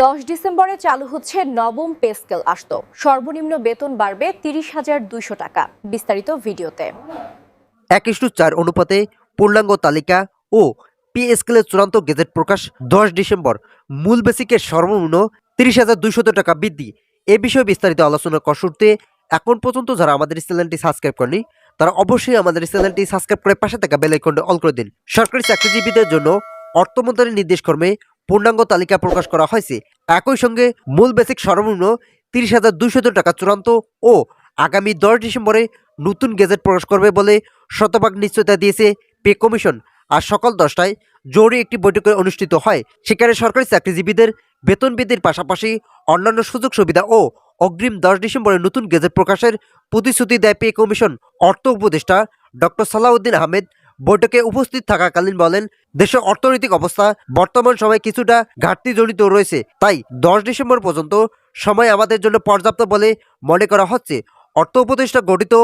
দশ ডিসেম্বরে চালু হচ্ছে নবম পে স্কেল আসত। সর্বনিম্ন বেতন বাড়বে তিরিশ হাজার দুইশো টাকা। বিস্তারিত ভিডিওতে। এক ইস্টু চার অনুপাতে পূর্ণাঙ্গ তালিকা ও পি স্কেলের চূড়ান্ত গেজেট প্রকাশ দশ ডিসেম্বর। মূল বেসিকের সর্বনিম্ন তিরিশ হাজার দুইশত টাকা বৃদ্ধি। এ বিষয়ে বিস্তারিত আলোচনা করতে এখন পর্যন্ত যারা আমাদের চ্যানেলটি সাবস্ক্রাইব করেনি তারা অবশ্যই আমাদের চ্যানেলটি সাবস্ক্রাইব করে পাশে থাকা বেল আইকনটি অল করে দিন। সরকারি চাকরিজীবীদের জন্য অর্থ মন্ত্রণালয়ের নির্দেশ কর্মে পূর্ণাঙ্গ তালিকা প্রকাশ করা হয়েছে। একই সঙ্গে মূল বেসিক সর্বনিম্ন তিরিশ হাজার দুইশত টাকা চূড়ান্ত ও আগামী দশ ডিসেম্বরে নতুন গেজেট প্রকাশ করবে বলে শতভাগ নিশ্চয়তা দিয়েছে পে কমিশন। আর সকাল দশটায় জরুরি একটি বৈঠকে অনুষ্ঠিত হয়। সেখানে সরকারি চাকরিজীবীদের বেতন বৃদ্ধির পাশাপাশি অন্যান্য সুযোগ সুবিধা ও অগ্রিম দশ ডিসেম্বরে নতুন গেজেট প্রকাশের প্রতিশ্রুতি দেয় পে কমিশন। অর্থ উপদেষ্টা ডক্টর সালাউদ্দিন আহমেদ বৈঠকে উপস্থিত থাকাকালীন বলেন, দেশের অর্থনৈতিক অবস্থা বর্তমান সময়ে কিছুটা ঘাটতি জড়িত রয়েছে। তাই দশ ডিসেম্বর পর্যন্ত সময় আমাদের জন্য পর্যাপ্ত বলে মনে করা হচ্ছে। অর্থ উপদেষ্টা গঠিত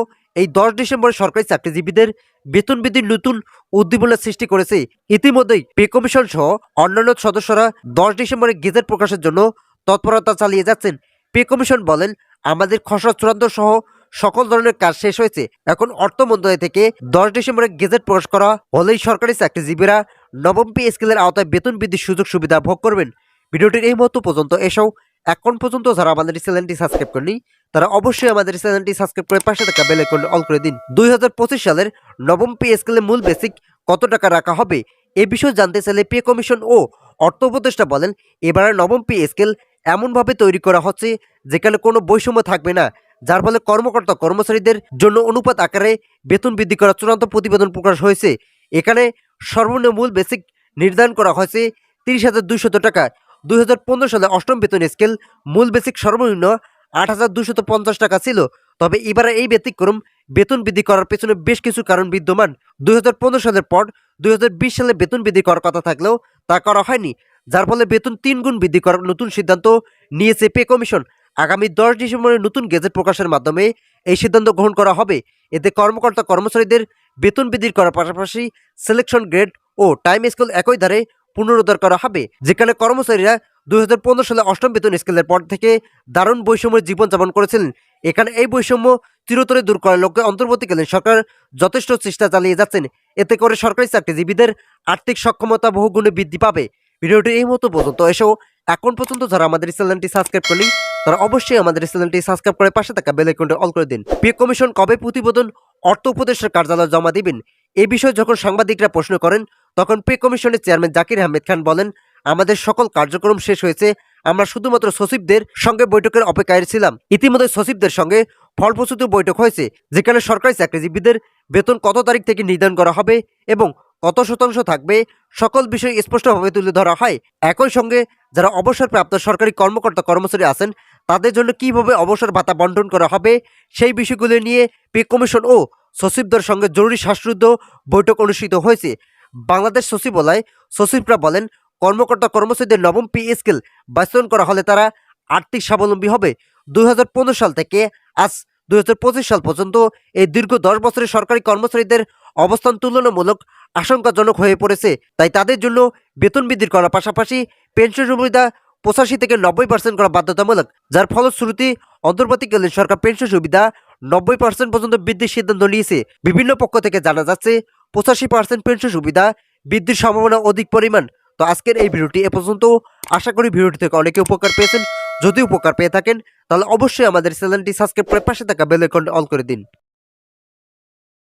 এই দশ ডিসেম্বরে সরকারি চাকরিজীবীদের বেতন বৃদ্ধির নতুন উদ্দীপনা সৃষ্টি করেছে। ইতিমধ্যেই পে কমিশন সহ অন্যান্য সদস্যরা দশ ডিসেম্বরে গেজেট প্রকাশের জন্য তৎপরতা চালিয়ে যাচ্ছেন। পে কমিশন বলেন, আমাদের খসড়া চূড়ান্ত সহ সকল ধরনের কাজ শেষ হয়েছে। এখন অর্থ মন্ত্রণালয় থেকে দশ ডিসেম্বরে গেজেট প্রকাশ করা হলেই সরকারি চাকরিজীবীরা নবম পে স্কেলের আওতায় বেতন বৃদ্ধির সুযোগ সুবিধা ভোগ করবেন। ভিডিওটির এই মুহূর্ত পর্যন্ত এসেও এখন পর্যন্ত যারা আমাদের চ্যানেলটি সাবস্ক্রাইব করেনি তারা অবশ্যই আমাদের চ্যানেলটি সাবস্ক্রাইব করে পাশে থাকা বেল আইকন অল করে দিন। দুই হাজার পঁচিশ সালের নবম পে স্কেলের মূল বেসিক কত টাকা রাখা হবে, এ বিষয়ে জানতে চাইলে পে কমিশন ও অর্থ উপদেষ্টা বলেন, এবারের নবম পে স্কেল এমনভাবে তৈরি করা হচ্ছে যেখানে কোনো বৈষম্য থাকবে না। যার ফলে কর্মকর্তা কর্মচারীদের জন্য অনুপাত আকারে বেতন বৃদ্ধি করার চূড়ান্ত প্রতিবেদন প্রকাশ হয়েছে। এখানে সর্বনিম্ন মূল বেসিক নির্ধারণ করা হয়েছে তিরিশ হাজার দুইশত টাকা। দুই হাজার পনেরো সালে অষ্টম বেতন স্কেল মূল বেসিক সর্বনিম্ন আট হাজার দুশত পঞ্চাশ টাকা ছিল। তবে এবারে এই ব্যতিক্রম বেতন বৃদ্ধি করার পেছনে বেশ কিছু কারণ বিদ্যমান। দুই হাজার পনেরো সালের পর দুই হাজার বিশ সালে বেতন বৃদ্ধি করার কথা থাকলেও তা করা হয়নি, যার ফলে বেতন তিন গুণ বৃদ্ধি করার নতুন সিদ্ধান্ত নিয়েছে পে কমিশন। আগামী দশ ডিসেম্বরে নতুন গেজেট প্রকাশের মাধ্যমে এই সিদ্ধান্ত গ্রহণ করা হবে। এতে কর্মকর্তা কর্মচারীদের বেতন বৃদ্ধির করার পাশাপাশি সিলেকশন গ্রেড ও টাইম স্কেল একই ধারে পুনরুদ্ধার করা হবে, যেখানে কর্মচারীরা দুই হাজার পনেরো সালে অষ্টম বেতন স্কেলের পর থেকে দারুণ বৈষম্যের জীবনযাপন করেছিলেন। এখানে এই বৈষম্য চিরতরে দূর করার লক্ষ্যে অন্তর্বর্তীকালীন সরকার যথেষ্ট চেষ্টা চালিয়ে যাচ্ছেন। এতে করে সরকারি চাকরিজীবীদের আর্থিক সক্ষমতা বহুগুণে বৃদ্ধি পাবে। ভিডিওটি এই মতো পর্যন্ত এসেও এখন পর্যন্ত যারা আমাদের চ্যানেলটি সাবস্ক্রাইব করেনি তারা অবশ্যই আমাদের চ্যানেলটি সাবস্ক্রাইব করে পাশে থাকা বেল আইকনটি অল করে দিন। পে কমিশন, কবে প্রতিবেদন, অর্থ উপদেষ্টার কার্যালয়ে জমা দিবেন? এ বিষয়ে যখন সাংবাদিকরা প্রশ্ন করেন, তখন পে কমিশনের চেয়ারম্যান জাকির আহমেদ খান বলেন, আমাদের সকল কার্যক্রম শেষ হয়েছে। আমরা শুধুমাত্র সচিবদের সঙ্গে বৈঠকের অপেক্ষায় ছিলাম। ইতিমধ্যে সচিবদের সঙ্গে ফলপ্রসূত বৈঠক হয়েছে, যেখানে সরকারি চাকরিজীবীদের বেতন কত তারিখ থেকে নির্ধারণ করা হবে এবং কত শতাংশ থাকবে, সকল বিষয় স্পষ্টভাবে তুলে ধরা হয়। একই সঙ্গে যারা অবসরপ্রাপ্ত সরকারি কর্মকর্তা কর্মচারী আছেন তাদের জন্য কীভাবে অবসর ভাতা বন্টন করা হবে, সেই বিষয়গুলো নিয়ে পে কমিশন ও সচিবদের সঙ্গে জরুরি শ্বাসরুদ্ধ বৈঠক অনুষ্ঠিত হয়েছে। বাংলাদেশ সচিবালয় সচিবরা বলেন, কর্মকর্তা কর্মচারীদের নবম পে স্কেল বাস্তবায়ন করা হলে তারা আর্থিক স্বাবলম্বী হবে। দু হাজার পনেরো সাল থেকে আজ দু হাজার পঁচিশ সাল পর্যন্ত এই দীর্ঘ দশ বছরের সরকারি কর্মচারীদের অবস্থান তুলনামূলক আশঙ্কাজনক হয়ে পড়েছে। তাই তাদের জন্য বেতন বৃদ্ধি করার পাশাপাশি পেনশন সুবিধা পঁচাশি থেকে নব্বই পার্সেন্ট করা বাধ্যতামূলক, যার ফলশ্রুতি অন্তর্বর্তীকালীন সরকার পেনশন সুবিধা নব্বই পার্সেন্ট পর্যন্ত বৃদ্ধির সিদ্ধান্ত নিয়েছে। বিভিন্ন পক্ষ থেকে জানা যাচ্ছে, পঁচাশি পার্সেন্ট পেনশন সুবিধা বৃদ্ধির সম্ভাবনা অধিক পরিমাণ। তো আজকের এই ভিডিওটি এ পর্যন্ত। আশা করি ভিডিওটি থেকে অনেকে উপকার পেয়েছেন। যদি উপকার পেয়ে থাকেন, তাহলে অবশ্যই আমাদের চ্যানেলটি সাবস্ক্রাইব করে পাশে থাকা বেল অল করে দিন।